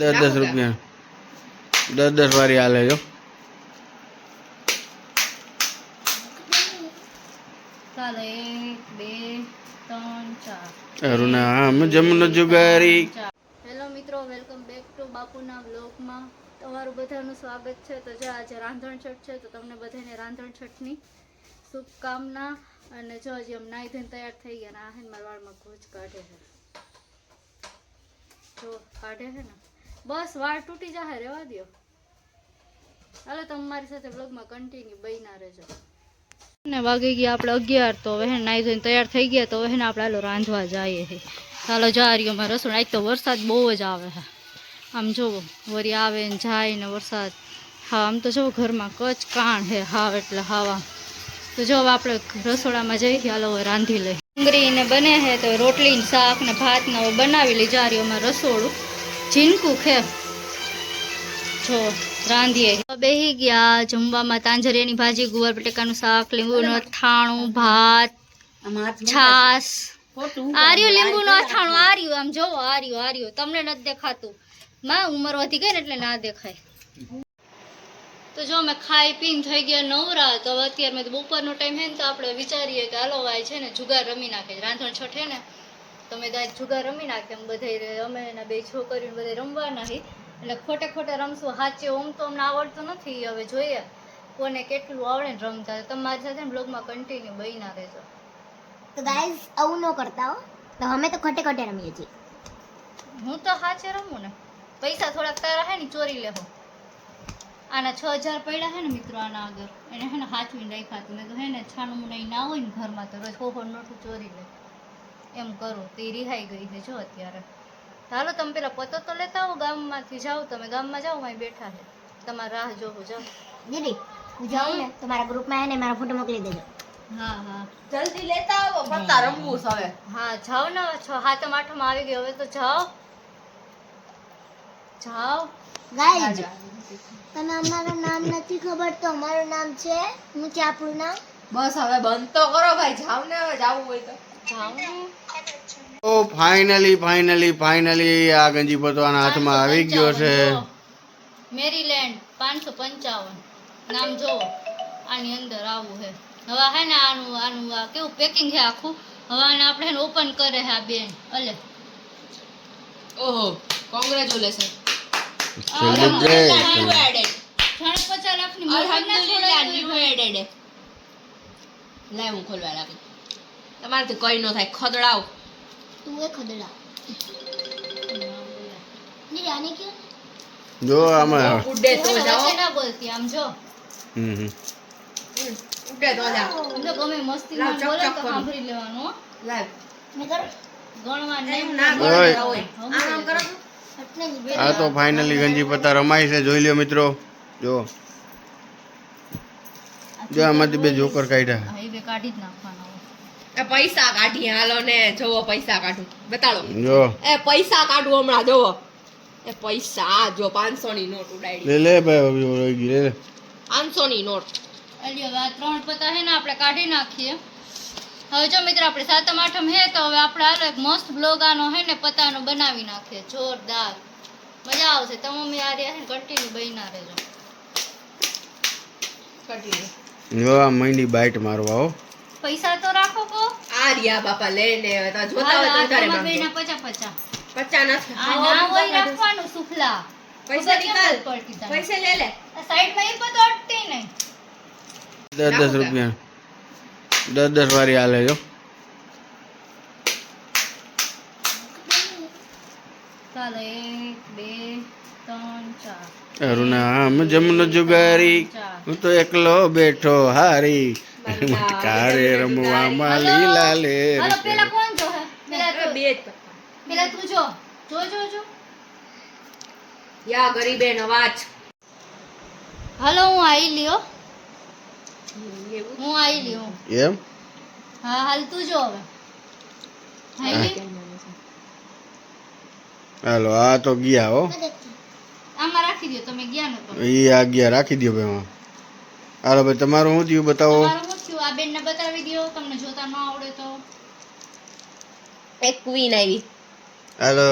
દસ દસ રૂપિયા. દસ દસ વારી હાલે જો. ચાલો એક બે ત્રણ ચાર. અરુણા આમ જમનો જુગારી. હેલો મિત્રો વેલકમ બેક ટુ બાપુના બ્લોગમાં તમારું બધાનું સ્વાગત છે. તો જો આજે રાંધણ છઠ છે તો તમને બધાને રાંધણ છઠની શુભકામના. અને જો હજી આમ ધોઈને તૈયાર થઈ ગયા ને આ હે ને મારા વાળમાં ગોજ કાઢે છે. જો કાઢે છે ને બસ વાળ તૂટી જાહે, રેવા દો હાલો તમે મારી સાથે બ્લોગમાં કન્ટિન્યુ બહીના રહેજો. ને વાગી ગયા આપણે અગિયાર, તો હવે નાઈ ધોઈને તૈયાર થઈ ગયા, તો હવે આપણે હાલો રાંધવા જઈએ ચાલો જા રહ્યો મારે રસોડ આજ તો વરસાદ બહુ જ આવે છે આમ જોવો વરી આવે ને જાય ને વરસાદ. હા, આમ તો જો ઘરમાં કચ કાણ હે, હાવ એટલે હાવા તો જો આપણે રસોડામાં જઈ હાલો રાંધી લઈ ડુંગળી ને બને છે તો રોટલી શાક ને ભાત ને બનાવી લઈ જા રહ્યો અમારે રસોડું. ઝીણકું ખે. જો રાંધીએ. બેહી ગયા જમવામાં તાંજરિયાની ભાજી ગુવાર બટેકાનું શાક લીંબુનું અથાણું ભાત છાસ આર્યું લીંબુનું અથાણું આર્યું. આમ જોવો આર્યું આર્યું. તમને નથી દેખાતું. માં ઉંમર વધી ગઈ ને એટલે ના દેખાય. તો જો અમે ખાઈ પીને થઈ ગયા નવરા. તો અત્યારે મેં બપોરનો ટાઈમ હે ને તો આપણે વિચારીએ કે હાલો ભાઈ છે ને જુગાર રમી નાખે. રાંધણ છઠે ને તો મેં દાદ જુગાર રમી નાખે એમ બધે અમે એના બે છોકરીઓ બધે રમવાના હી. એટલે ખોટે ખોટે રમશું હાચે ઓમ તો અમને આવડતું નથી હવે જોઈએ કોને કેટલું આવડે ને રમતા તમારી સાથે ને બ્લોગમાં કન્ટિન્યુ બહીના રહેજો. તો ગાઈઝ આવું ન કરતા હો. તો અમે તો ખોટે ખોટે રમીએ છીએ. હું તો સાચે રમું ને. પૈસા થોડાક તારા હે ને ચોરી લેવો આના છ હજાર પડ્યા હે ને મિત્રો આના આગળ. એને હે ને હાચવીને રાખ્યા હતું. મેં તો હે ને છાનું નહીં ના હોય ને ઘરમાં તો રોજ હોહો નોટું ચોરી લે. એમ કરું તો એ રિહાઈ ગઈ છે. જો અત્યારે. હાલો તમે પેલા પતો તો લેતા આવો ગામમાંથી. જાઓ તમે ગામમાં જાઓ અહીં બેઠા છે. તમારા રાહ જોવું જાઓ. દીદી હું જાઉં ને તમારા ગ્રુપમાં એને મારા ફોટો મોકલી દેજો. હા હા. જલ્દી લેતા આવો પત્તા રમવું છે હવે. હા જાઓ ને છ હાથમ આઠમ આવી ગયો હવે તો જાઓ. જાઓ. ગાઈઝ તમે અમારું નામ નથી ખબર તો અમારું નામ છે? હું છે આપણું નામ? બસ હવે બંધ તો કરો ભાઈ જાવ ને હવે જાવું હોય તો. જાવ ને. ઓ ફાઇનલી ફાઇનલી ફાઇનલી આ ગંજી પોતાના હાથમાં આવી ગયો છે. મેરીલેન્ડ પાંચસો પંચાવન. નામ જોવો આની અંદર આવું છે હવે હે ને આનું આનું આ કેવું પેકિંગ છે આખું? હવે આને આપણે એને ઓપન કરે છે આ બેન. અલે. ઓહો કોંગ્રેચ્યુલેશન Celebration. ત્રણ પચાસ લાખની મહેનત ના અલ્હમ્દુલિલ્લાહ છોડાવી ન્યુ એડેડ લાય હું ખોલવા લાગી તમારાથી કઈ ન થાય ખદડાવ. તું એ ખદડાવ આને જો આમાં ઉડે તો જાઓ. ના બોલતી આમ જો. હમ હમ. ઉડે તો જાઓ. તમને ગમે મસ્તી માં બોલે તો સાંભળી લેવાનું ગણવા નહીં. ના ઓય. હોય. આમ આમ કરો આ તો ફાઇનલી ગંજી પત્તા રમાય છે જોઈ લ્યો મિત્રો. જો. જો આમાંથી બે જોકર કાઢ્યા. હા, એ બે કાઢી જ નાખવાના હોય. એ પૈસા કાઢી હાલો ને જોવો પૈસા કાઢું. બતાડો. જો. એ પૈસા કાઢું હમણાં જોવો. એ પૈસા જો 500 ની નોટ ઉડાડી. લે લે ભાઈ હવે રહી ગઈ લે લે. 500 ની નોટ. અલી હવે ત્રણ પતા હે ને આપણે કાઢી નાખીએ. હવે જો મિત્ર આપણે સાતમ આઠમ હે તો હવે આપણે હાલો એક મસ્ત બ્લોગ આનો હે ને પતાનો બનાવી નાખીએ. જોરદાર. મજા આવશે. તમે અમે આ રહ્યા છે કન્ટિન્યુ બહીના રહેજો. કાઢી જો આ મહિની બાઈટ મારવા હો. પૈસા તો રાખો કો. આ રહ્યા બાપા લે ને હવે તો જોતા હાલો, હોય તો આ વધારે તમારા બેયના માંગજો પચા પચા પચ્ચા નથી આ ના હોય રાખવાનું સુખલા. પૈસા ખબર કેમ નિકાલ. નથી પડતી તને? પૈસા લે લે. આ સાઈડમાં એક પત્તો અટકે નહીં. દસ દસ રૂપિયા. દસ દસ વારી હાલે જો. ચાલો એક બે ત્રણ ચાર. અરુણા આમ જમનો જુગારી. ચાર. હું તો એકલો બેઠો હારી. કારે રમવામાં લીલા લે હાલો પેલા કોણ જો પેલા તો- બે જ પેલા તું જો. જો જો જો. યા ગરીબે નવાજ. હલો હું આઈ લ્યો. હું આવી લ્યો. એમ? હા હાલ તું જો હવે. હાલો આ તો ગયા હો. આમાં રાખી દો તમે ગયા નતો એ આ ગયા રાખી દો ભાઈ એમાં. હાલો ભાઈ તમારું શું થયું બતાવો? આ બેન ને બતાવી દો તમને જોતા ન આવડે તો. એક ક્વીન આવી. હાલો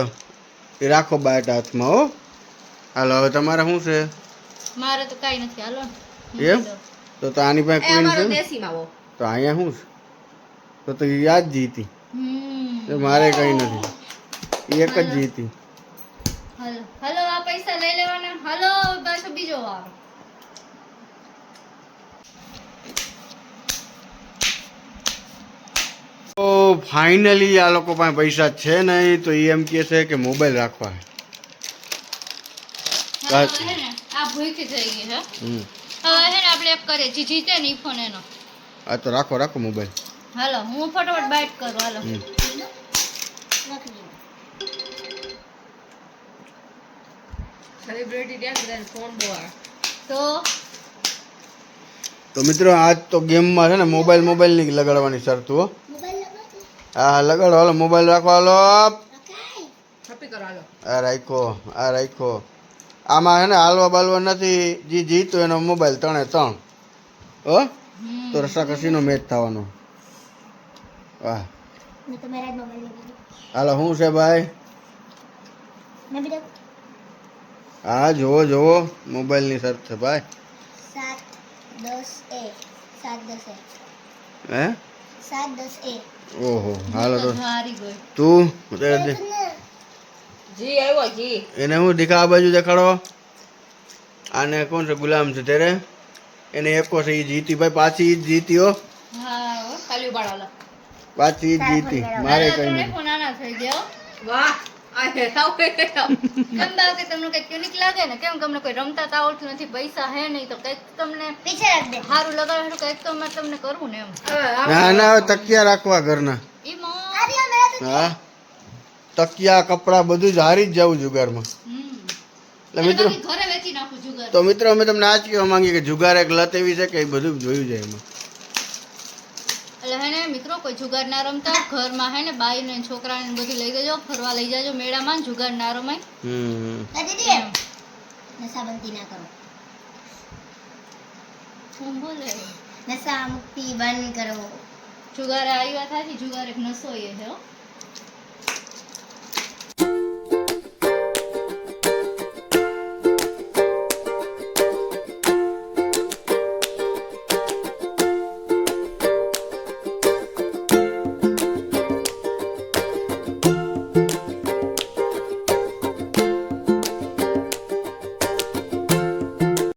એ રાખો બાટ હાથમાં હો. હાલો હવે તમારે શું છે? મારે તો કાંઈ નથી હાલો. એમ? તો તો આની પાસે ક્વીન છે દેશી માવો. તો અહીંયા શું છે? તો તો યાદ જીતી. હમ. મારે કઈ નથી. એક જ જીતી. હલો હલો આ પૈસા લઈ લેવાના. હલો પાછો બીજો વારો તો ફાઇનલી આ લોકો પાસે પૈસા છે નહીં તો એ એમ કહે છે કે મોબાઈલ રાખવા. હવે હે ને આ ભૂખી થઈ ગઈ છે હમ. હવે હે ને આપણે એક કરીએ જે જીતે ને ઈ ફોન એનો. આ તો રાખો રાખો મોબાઈલ હાલો હું ફટાફટ બાઇટ કરું હાલો. તો? તો મિત્રો આજ તો ગેમમાં છે ને મોબાઈલ મોબાઈલની લગાડવાની શરત હો લગાડો હાલો મોબાઈલ રાખો હાલો આ રાખો આ રાખો આમાં હે ને હાલવા બાલવા નથી જે જીતો એનો મોબાઈલ ત્રણે ત્રણ હો? તો રસાકસીનો મેચ થવાનો. વાહ. મેં તો મેરા જ મોબાઈલ લઈ લીધો. હાલો શું છે ભાઈ. હા જોવો જોવો મોબાઈલની શરત છે ભાઈ. સાત દસ એક સાત દસ એક હે? ઓહો હાલો તો. તું? તે- તે- જી આવ્યો જી. એને હું દીખા આ બાજુ દેખાડો. આને કોણ છે? ગુલામ છે તેરે એને એકો છે એ જીતી. ભાઈ પાછી ઈ જ જીતી હો. હા હો. ખાલી ઉપાડો હાલો. પાછી ઈ જ જીતી. મારે કઈ નહીં. ફોન થઈ ગયા વાહ. કેમ બા કે તમને કંઈક યુનિક લાગે ને? કેમ તમને કોઈ રમતા તો આવડતું નથી પૈસા હે નહીં તો કંઈક તમને પીછે રાખ દે સારું લગાડવાનું કંઈક તો મેં તમને કરવું ને એમ. ના ના તકિયા રાખવા ઘરના. હા? તકિયા કપડા બધું જ હારી જ જવું જુગારમાં. માં એટલે મિત્રો બાકી જુગાર. તો મિત્રો અમે તમને આ જ કહેવા માંગીએ કે જુગાર એક લત એવી છે કે એ બધું જોયું જાય એમાં. એટલે હે ને મિત્રો કોઈ જુગાર ના રમતા ઘરમાં હે ને બાઈ ને છોકરા ને બધું લઈ જજો ફરવા લઈ જાજો મેળામાં જુગાર ના રમાય. હમ. ના નશાબંધી ના કરો. શું બોલે? નશા મુક્તિ બંધ કરો. જુગાર આવી વાત હતી જુગાર એક નશો એ છે હો.